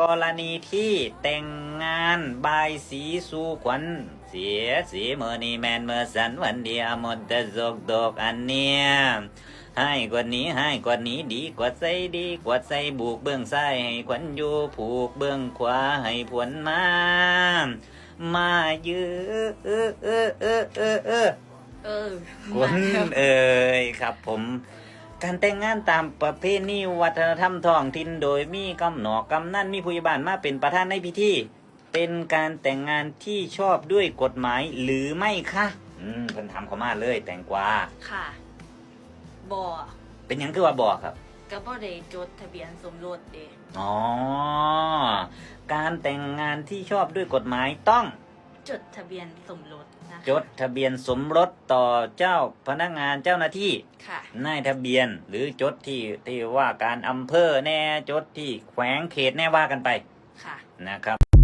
กรณีที่แต่งงานบายสีสู่ขวัญเสียสีเมื่อนีแมนเมื่อสันวันเดียวหมดแต่จกดอกอันเนี้ยให้กว่านี้ให้กว่านี้ดีกว่าใส่ดีกว่าใส่บุกเบื้องซ้ายให้ขวัญอยู่ผูกเบื้องขวาให้ผวนมา มายือเออเออเออเออเออเออคุณเอ่ยครับผม การแต่งงานตามประเพณีวัฒนธรรมท้องถิ่นโดยมีกำหนอกกำนั่นมีผู้ใหญ่บ้านมาเป็นประธานในพิธี เป็นการแต่งงานที่ชอบด้วยกฎหมายหรือไม่คะอืมเพิ่นทำเขามาเลยแตงกวาค่ะบ่เป็นหยังคือว่าบอกครับ ก็บ่ได้จดทะเบียนสมรสเด้อ๋อ การแต่งงานที่ชอบด้วยกฎหมายต้อง จดทะเบียนสมรสนะคะจดทะเบียนสมรสต่อเจ้าพนักงานเจ้าหน้าที่ค่ะนายทะเบียนหรือจดที่ที่ว่าการอำเภอแน่จดที่แขวงเขตแน่ว่ากันไปค่ะนะครับ